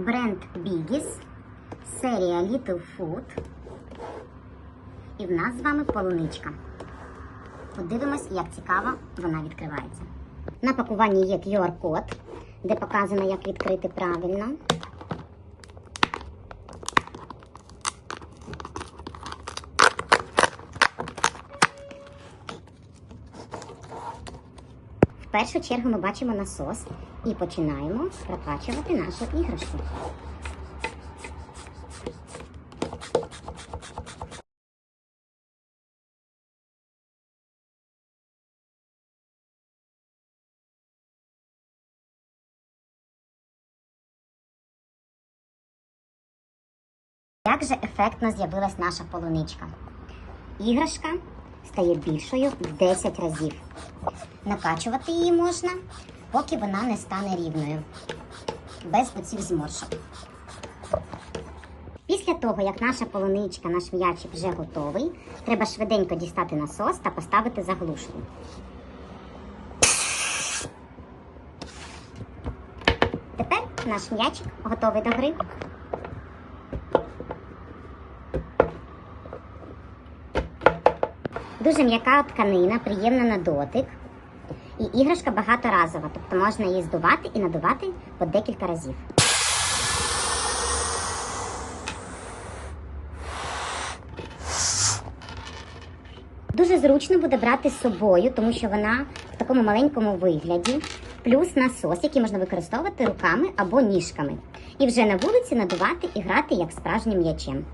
Бренд Biggies, серія Little Food. І в нас з вами полуничка. Подивимось, як цікаво вона відкривається. На пакуванні є QR-код, де показано, як відкрити правильно. В першу чергу ми бачимо насос і починаємо прокачувати нашу іграшку. Як же ефектно з'явилась наша полуничка? Іграшка стає більшою в 10 разів. Накачувати її можна, поки вона не стане рівною, без оцих зморшок. Після того, як наша полуничка, наш м'ячик вже готовий, треба швиденько дістати насос та поставити заглушку. Тепер наш м'ячик готовий до гри. Дуже м'яка тканина, приємна на дотик. І іграшка багаторазова, тобто можна її здувати і надувати по декілька разів. Дуже зручно буде брати з собою, тому що вона в такому маленькому вигляді, плюс насос, який можна використовувати руками або ніжками. І вже на вулиці надувати і грати як справжнім м'ячем.